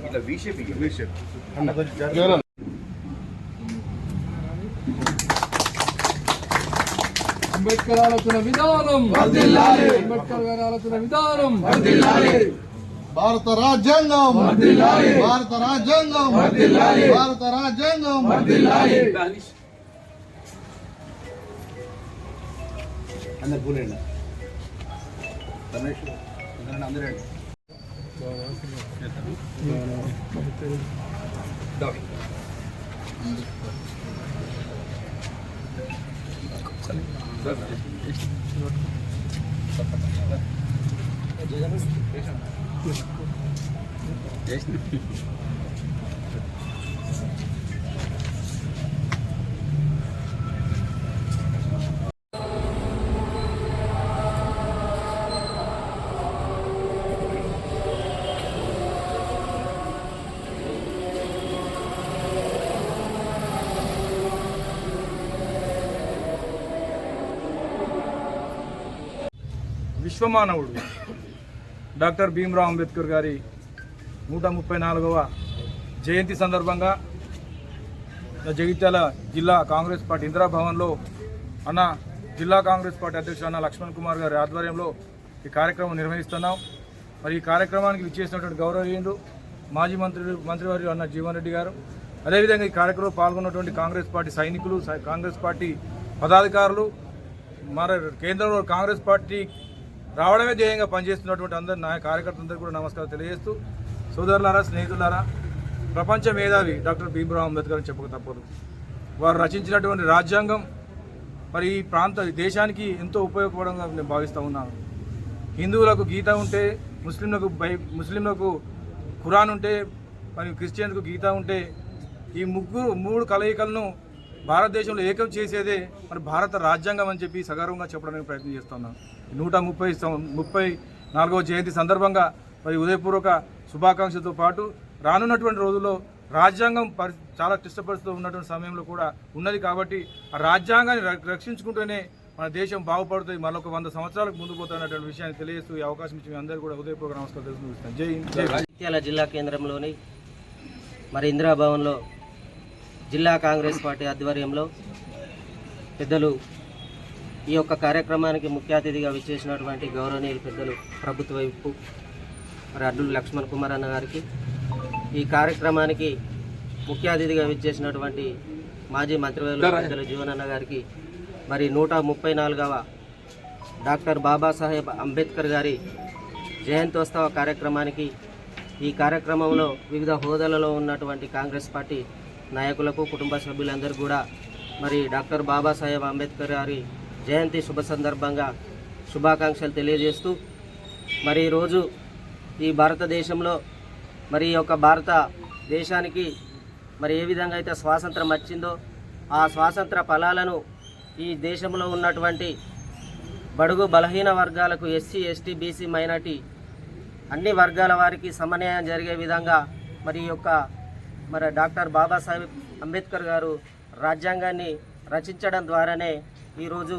ఇట్లా V shape V shape Ambedkar ఆలోచన విధానం అంబేద్కర్ గారి ఆలోచన విధానం భారత రాజ్యాంగం. భారత రాజ్యాంగం. భారత రాజ్యాంగం. అందరు కూలండి రమేష్ అందరూ రండి విశ్వమానవుడు డాక్టర్ భీమ్రావ్ అంబేద్కర్ గారి నూట ముప్పై నాలుగవ జయంతి సందర్భంగా జగిత్యాల జిల్లా కాంగ్రెస్ పార్టీ ఇందిరాభవన్లో అన్న జిల్లా కాంగ్రెస్ పార్టీ అధ్యక్షుడు అన్న లక్ష్మణ్ కుమార్ గారి ఆధ్వర్యంలో ఈ కార్యక్రమం నిర్వహిస్తున్నాం. మరి ఈ కార్యక్రమానికి విచ్చేసినటువంటి గౌరవీయులు మాజీ మంత్రి మంత్రివర్యులు అన్న జీవన్ రెడ్డి గారు అదేవిధంగా ఈ కార్యక్రమంలో పాల్గొన్నటువంటి కాంగ్రెస్ పార్టీ సైనికులు కాంగ్రెస్ పార్టీ పదాధికారులు మరి కేంద్రంలో కాంగ్రెస్ పార్టీ రావడమే ధ్యేయంగా పనిచేస్తున్నటువంటి అందరు నా కార్యకర్తలందరూ కూడా నమస్కారం తెలియజేస్తూ సోదరులారా స్నేహితులారా ప్రపంచ మేధావి డాక్టర్ భీమ్రావ్ అంబేద్కర్ అని చెప్పక తప్పదు. వారు రచించినటువంటి రాజ్యాంగం మరి ఈ ప్రాంత దేశానికి ఎంతో ఉపయోగపడంగా నేను భావిస్తూ ఉన్నాను. హిందువులకు గీత ఉంటే ముస్లింలకు బై ముస్లింలకు ఖురాన్ ఉంటే మరి క్రిస్టియన్కు గీత ఉంటే ఈ ముగ్గురు మూడు కలయికలను భారతదేశంలో ఏకం చేసేదే మరి భారత రాజ్యాంగం అని చెప్పి సగర్వంగా చెప్పడానికి ప్రయత్నం చేస్తున్నాం. నూట ముప్పై సం- ముప్పై నాలుగవ జయంతి సందర్భంగా మరి ఉదయపూర్వక శుభాకాంక్షలతో పాటు రానున్నటువంటి రోజుల్లో రాజ్యాంగం పరి చాలా క్లిష్ట ఉన్నటువంటి సమయంలో కూడా ఉన్నది కాబట్టి ఆ రాజ్యాంగాన్ని రక్ష- రక్షించుకుంటూనే మన దేశం బాగుపడుతుంది. మరొక వంద సంవత్సరాలకు ముందు పోతున్నటువంటి విషయాన్ని తెలియజేస్తూ ఈ అవకాశం ఇచ్చి మీ అందరూ కూడా ఉదయపూర్వక నమస్కారం తెలుసుకుంటాను జై హింద్, జై జిల్లా కేంద్రంలోని మరి ఇందిరాభవన్లో జిల్లా కాంగ్రెస్ పార్టీ ఆధ్వర్యంలో పెద్దలు ఈ యొక్క కార్యక్రమానికి ముఖ్య అతిథిగా విచ్చేసినటువంటి గౌరవనీయులు పెద్దలు ప్రభుత్వ విప్పు మరి అడ్డులు లక్ష్మణ్ కుమార్ అన్న గారికి ఈ కార్యక్రమానికి ముఖ్య అతిథిగా విచ్చేసినటువంటి మాజీ మంత్రివర్యులు పెద్దలు జీవనన్న గారికి మరి నూట ముప్పై నాలుగవ డాక్టర్ బాబాసాహెబ్ అంబేద్కర్ గారి జయంతోత్సవ కార్యక్రమానికి ఈ కార్యక్రమంలో వివిధ హోదాలలో ఉన్నటువంటి కాంగ్రెస్ పార్టీ నాయకులకు కుటుంబ సభ్యులందరూ కూడా మరి డాక్టర్ బాబాసాహెబ్ అంబేద్కర్ గారి జయంతి శుభ సందర్భంగా శుభాకాంక్షలు తెలియజేస్తూ మరి ఈరోజు ఈ భారతదేశంలో మరి ఈ యొక్క భారత దేశానికి మరి ఏ విధంగా అయితే స్వాతంత్రం వచ్చిందో ఆ స్వాతంత్ర ఫలాలను ఈ దేశంలో ఉన్నటువంటి బడుగు బలహీన వర్గాలకు ఎస్సీ ఎస్టీ బీసీ మైనార్టీ అన్ని వర్గాల వారికి సమన్వయం జరిగే విధంగా మరి ఈ యొక్క మరి డాక్టర్ బాబాసాహెబ్ అంబేద్కర్ గారు రాజ్యాంగాన్ని రచించడం ద్వారానే ఈరోజు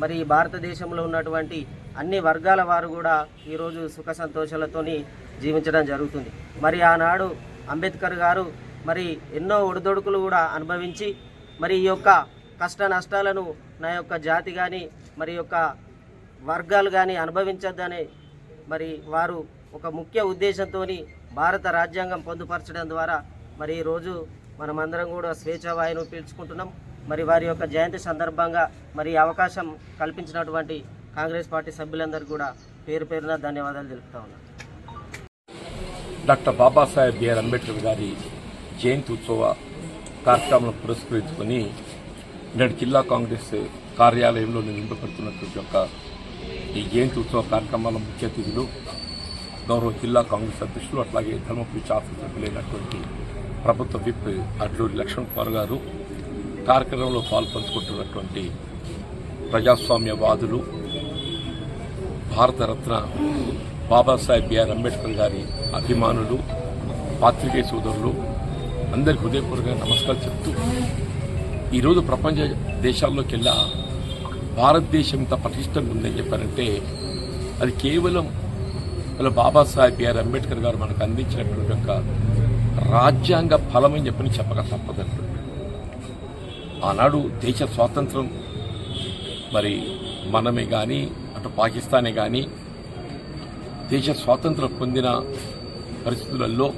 మరి భారతదేశంలో ఉన్నటువంటి అన్ని వర్గాల వారు కూడా ఈరోజు సుఖ సంతోషాలతోని జీవించడం జరుగుతుంది. మరి ఆనాడు అంబేద్కర్ గారు మరి ఎన్నో ఒడిదొడుకులు కూడా అనుభవించి మరి ఈ యొక్క కష్ట నష్టాలను నా యొక్క జాతి కానీ మరి యొక్క వర్గాలు కానీ అనుభవించద్దని మరి వారు ఒక ముఖ్య ఉద్దేశంతో భారత రాజ్యాంగం పొందుపరచడం ద్వారా మరి ఈరోజు మనమందరం కూడా స్వేచ్ఛ వాయును పీల్చుకుంటున్నాం. మరి వారి యొక్క జయంతి సందర్భంగా మరి అవకాశం కల్పించినటువంటి కాంగ్రెస్ పార్టీ సభ్యులందరికీ కూడా పేరు పేరున ధన్యవాదాలు తెలుపుతా ఉన్నాను డాక్టర్ బాబాసాహెబ్ బిఆర్ అంబేద్కర్ గారి జయంతి ఉత్సవ కార్యక్రమాలను పురస్కరించుకొని నేడు జిల్లా కాంగ్రెస్ కార్యాలయంలో నిర్వహింపబడుతున్నటువంటి యొక్క ఈ జయంతి ఉత్సవ కార్యక్రమాల ముఖ్య అతిథులు గౌరవ జిల్లా కాంగ్రెస్ అధ్యక్షులు అట్లాగే ధర్మపురి శాసనసభ్యులైనటువంటి ప్రభుత్వ విప్ అడ్లూరి లక్ష్మణ్ కుమార్ గారు కార్యక్రమంలో పాల్పంచుకుంటున్నటువంటి ప్రజాస్వామ్యవాదులు భారతరత్న బాబాసాహెబ్ బిఆర్ అంబేద్కర్ గారి అభిమానులు పాత్రికేయ సోదరులు అందరికి హృదయపూర్వక నమస్కారం చెప్తూ ఈరోజు ప్రపంచ దేశాల్లోకెల్లా భారతదేశం ఇంత పటిష్టంగా ఉందని చెప్పారంటే అది కేవలం వాళ్ళ బాబాసాహెబ్ బిఆర్ అంబేద్కర్ గారు మనకు అందించినటువంటి ఒక రాజ్యాంగ ఫలమని చెప్పని చెప్పక తప్పదండి ఆనాడు దేశ స్వాతంత్రం మరి మనమే కానీ అటు పాకిస్తానే కానీ దేశ స్వాతంత్రం పొందిన పరిస్థితులలో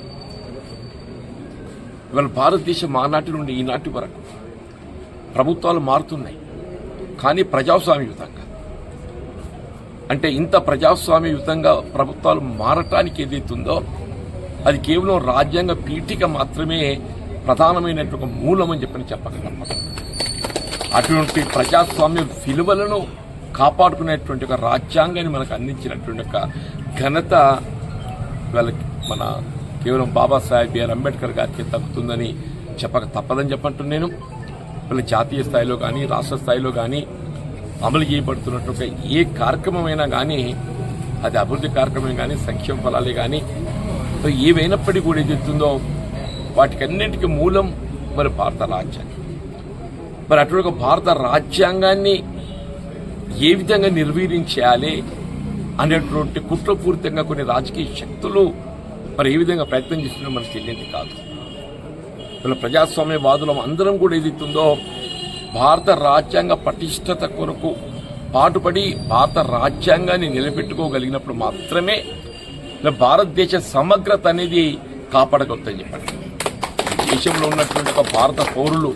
ఇవాళ భారతదేశం ఆనాటి నుండి ఈనాటి వరకు ప్రభుత్వాలు మారుతున్నాయి. కానీ ప్రజాస్వామ్యయుతంగా. అంటే ఇంత ప్రజాస్వామ్యయుతంగా ప్రభుత్వాలు మారటానికి ఏదైతుందో అది కేవలం రాజ్యాంగ పీఠిక మాత్రమే ప్రధానమైనటువంటి ఒక మూలం అని చెప్పని చెప్పగలం అటువంటి ప్రజాస్వామ్య విలువలను కాపాడుకునేటువంటి ఒక రాజ్యాంగాన్ని మనకు అందించినటువంటి ఒక ఘనత వాళ్ళకి మన కేవలం బాబాసాహెబ్ బిఆర్ అంబేద్కర్ గారికి తగ్గుతుందని చెప్పక తప్పదని చెప్పంటున్నాను నేను. వీళ్ళ జాతీయ స్థాయిలో కానీ రాష్ట్ర స్థాయిలో కానీ అమలు చేయబడుతున్నట్టు ఏ కార్యక్రమమైనా కానీ అది అభివృద్ధి కార్యక్రమం కానీ సంక్షేమ ఫలాలే కానీ మరి ఏవైనప్పటికీ కూడా ఏదైతుందో వాటికన్నింటికి మూలం మరి భారత రాజ్యాంగం. మరి అటువంటి భారత రాజ్యాంగాన్ని ఏ విధంగా నిర్వీర్యం చేయాలి అనేటువంటి కుట్రపూరితంగా కొన్ని రాజకీయ శక్తులు మరి ఏ విధంగా ప్రయత్నం చేస్తున్నా మనకు తెలియంది కాదు. వీళ్ళ ప్రజాస్వామ్యవాదులం అందరం కూడా ఏదైతుందో భారత రాజ్యాంగ పటిష్టత కొరకు పాటుపడి భారత రాజ్యాంగాన్ని నిలబెట్టుకోగలిగినప్పుడు మాత్రమే భారతదేశ సమగ్రత అనేది కాపాడగలుగుతాయని చెప్పండి. దేశంలో ఉన్నటువంటి ఒక భారత పౌరులు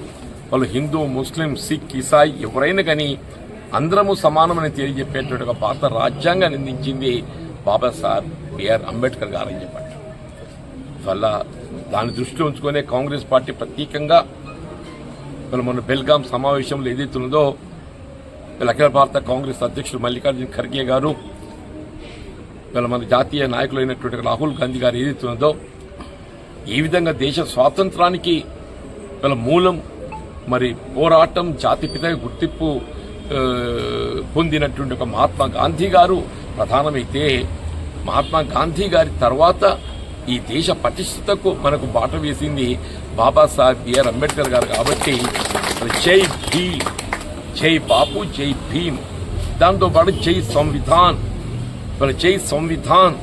వాళ్ళు హిందూ ముస్లిం సిక్ ఇసాయి ఎవరైనా కానీ అందరము సమానమని తెలియజెప్పేటువంటి ఒక భారత రాజ్యాంగాన్ని అందించింది బాబాసాహెబ్ బిఆర్ అంబేద్కర్ గారు అని చెప్పండి. వల్ల దాని దృష్టిలో ఉంచుకునే కాంగ్రెస్ పార్టీ ప్రత్యేకంగా వీళ్ళు మొన్న బెల్గాం సమావేశంలో ఏదైతే ఉందో అఖిల భారత కాంగ్రెస్ అధ్యక్షుడు మల్లికార్జున ఖర్గే గారు వీళ్ళ మన జాతీయ నాయకులు అయినటువంటి రాహుల్ గాంధీ గారు ఏదైతే ఉందో ఏ విధంగా దేశ స్వాతంత్రానికి వీళ్ళ మూలం మరి పోరాటం జాతిపిత గుర్తింపు పొందినటువంటి ఒక మహాత్మా గాంధీ గారు ప్రధానమైతే మహాత్మా గాంధీ గారి తర్వాత ఈ దేశ పటిష్టతకు మనకు బాట వేసింది బాబాసాహెబ్ బిఆర్ అంబేద్కర్ గారు కాబట్టి జై భీమ్ జై బాపు జై భీమ్ దాంతోపాటు జై సంవిధాన్. మన జై సంవిధాన్.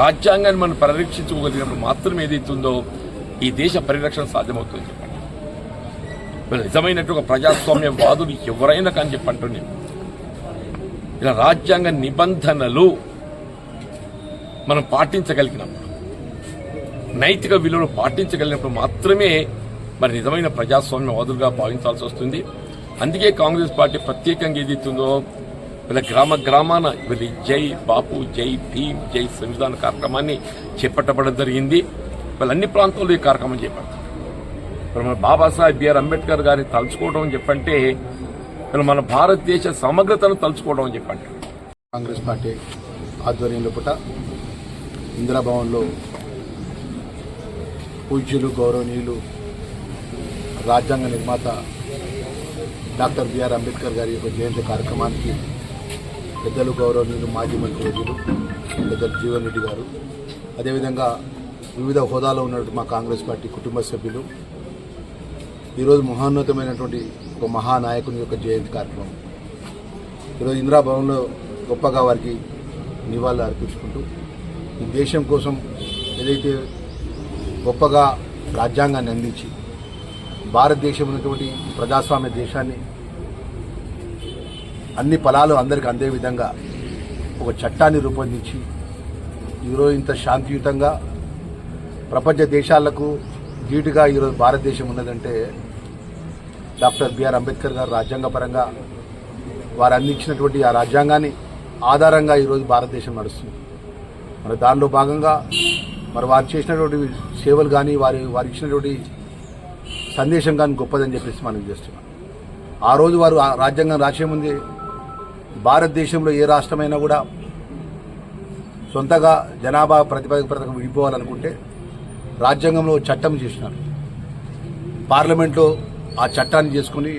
రాజ్యాంగాన్ని మనం పరిరక్షించుకోగలిగినప్పుడు మాత్రమే ఏదైతుందో ఈ దేశ పరిరక్షణ సాధ్యమవుతుంది. చెప్పండి మరి నిజమైనట్టు ఒక ప్రజాస్వామ్యవాదులు ఎవరైనా కానీ చెప్పంటున్నాను ఇలా రాజ్యాంగ నిబంధనలు మనం పాటించగలిగినప్పుడు నైతిక విలువలు పాటించగలిగినప్పుడు మాత్రమే మరి నిజమైన ప్రజాస్వామ్యవాదులుగా భావించాల్సి వస్తుంది. అందుకే కాంగ్రెస్ పార్టీ ప్రత్యేకంగా ఏదైతుందో వీళ్ళ గ్రామ గ్రామాన వీళ్ళ జై బాపు జై భీమ్ జై సంవిధాన కార్యక్రమాన్ని చేపట్టబడడం జరిగింది. వీళ్ళ అన్ని ప్రాంతాల్లో ఈ కార్యక్రమం చేపడతారు. ఇప్పుడు మన బాబాసాహెబ్ బిఆర్ అంబేద్కర్ గారిని తలుచుకోవడం అని చెప్పంటే మన భారతదేశ సమగ్రతను తలుచుకోవడం అని చెప్పంటే. కాంగ్రెస్ పార్టీ ఆధ్వర్యంలో పుట ఇందిరాభవన్లో పూజ్యులు గౌరవనీయులు రాజ్యాంగ నిర్మాత డాక్టర్ బిఆర్ అంబేద్కర్ గారి యొక్క జయంతి కార్యక్రమానికి పెద్దలు గౌరవనీయులు మాజీ మంత్రులు పెద్దలు జీవన్ రెడ్డి గారు. అదేవిధంగా వివిధ హోదాలో ఉన్నటువంటి మా కాంగ్రెస్ పార్టీ కుటుంబ సభ్యులు. ఈరోజు మహోన్నతమైనటువంటి ఒక మహానాయకుని యొక్క జయంతి కార్యక్రమం. ఈరోజు ఇందిరాభవన్లో గొప్పగా వారికి నివాళులు అర్పించుకుంటూ ఈ దేశం కోసం ఏదైతే గొప్పగా రాజ్యాంగాన్ని అందించి భారతదేశం ఉన్నటువంటి ప్రజాస్వామ్య దేశాన్ని అన్ని ఫలాలు అందరికి అందే విధంగా ఒక చట్టాన్ని రూపొందించి ఈరోజు ఇంత శాంతియుతంగా ప్రపంచ దేశాలకు ధీటుగా ఈరోజు భారతదేశం ఉన్నదంటే డాక్టర్ బిఆర్ అంబేద్కర్ గారు రాజ్యాంగపరంగా వారు అందించినటువంటి ఆ రాజ్యాంగాన్ని ఆధారంగా ఈరోజు భారతదేశం నడుస్తుంది. మరి దానిలో భాగంగా మరి వారు చేసినటువంటి సేవలు కానీ వారి వారు ఇచ్చినటువంటి సందేశం కానీ గొప్పదని చెప్పేసి మనం చేస్తున్నాం. ఆ రోజు వారు ఆ రాజ్యాంగం రాసే ముందే భారతదేశంలో ఏ రాష్ట్రమైనా కూడా సొంతగా జనాభా ప్రతిపాదక పథకం విడిపోవాలనుకుంటే రాజ్యాంగంలో చట్టం చేసినారు. పార్లమెంట్లో ఆ చట్టాన్ని చేసుకుని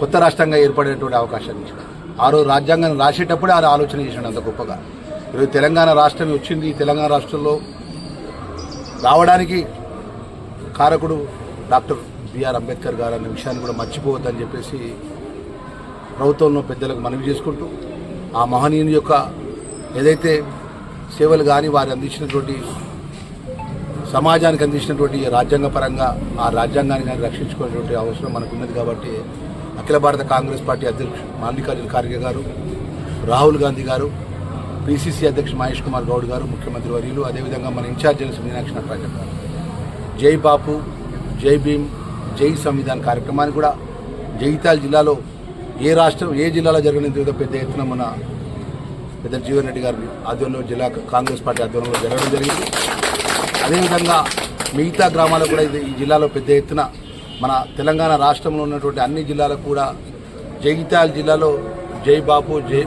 కొత్త రాష్ట్రంగా ఏర్పడేటువంటి అవకాశాన్ని ఇచ్చారు ఆ రోజు రాజ్యాంగాన్ని రాసేటప్పుడే అది ఆలోచన చేసినాడు అంత గొప్పగా. ఈరోజు తెలంగాణ రాష్ట్రం వచ్చింది. తెలంగాణ రాష్ట్రంలో రావడానికి కారకుడు డాక్టర్ బిఆర్ అంబేద్కర్ గారు అనే విషయాన్ని కూడా మర్చిపోవద్దని చెప్పేసి ప్రభుత్వంలో పెద్దలకు మనవి చేసుకుంటూ ఆ మహనీయుని యొక్క ఏదైతే సేవలు కానీ వారు అందించినటువంటి సమాజానికి అందించినటువంటి రాజ్యాంగ పరంగా ఆ రాజ్యాంగాన్ని కానీ రక్షించుకునేటువంటి అవసరం మనకు ఉన్నది కాబట్టి అఖిల భారత కాంగ్రెస్ పార్టీ అధ్యక్షుడు మల్లికార్జున ఖార్గే గారు రాహుల్ గాంధీ గారు పిసిసి అధ్యక్షుడు మహేష్ కుమార్ గౌడ్ గారు ముఖ్యమంత్రి వర్యులు అదేవిధంగా మన ఇన్ఛార్జ్ జనరల్ మీనాక్షి నటరాజన్ గారు. జై బాపు జై భీమ్ జై సంవిధాన్ కార్యక్రమాన్ని కూడా జగిత్యాల జిల్లాలో ఏ రాష్ట్రం ఏ జిల్లాలో జరగలేదు పెద్ద ఎత్తున మన పెద్ద జీవన్ రెడ్డి గారి ఆధ్వర్యంలో జిల్లా కాంగ్రెస్ పార్టీ ఆధ్వర్యంలో జరగడం జరిగింది. అదేవిధంగా మిగతా గ్రామాలకు కూడా ఇది ఈ జిల్లాలో పెద్ద ఎత్తున మన తెలంగాణ రాష్ట్రంలో ఉన్నటువంటి అన్ని జిల్లాలకు కూడా జగిత్యాల జిల్లాలో జై బాపు జై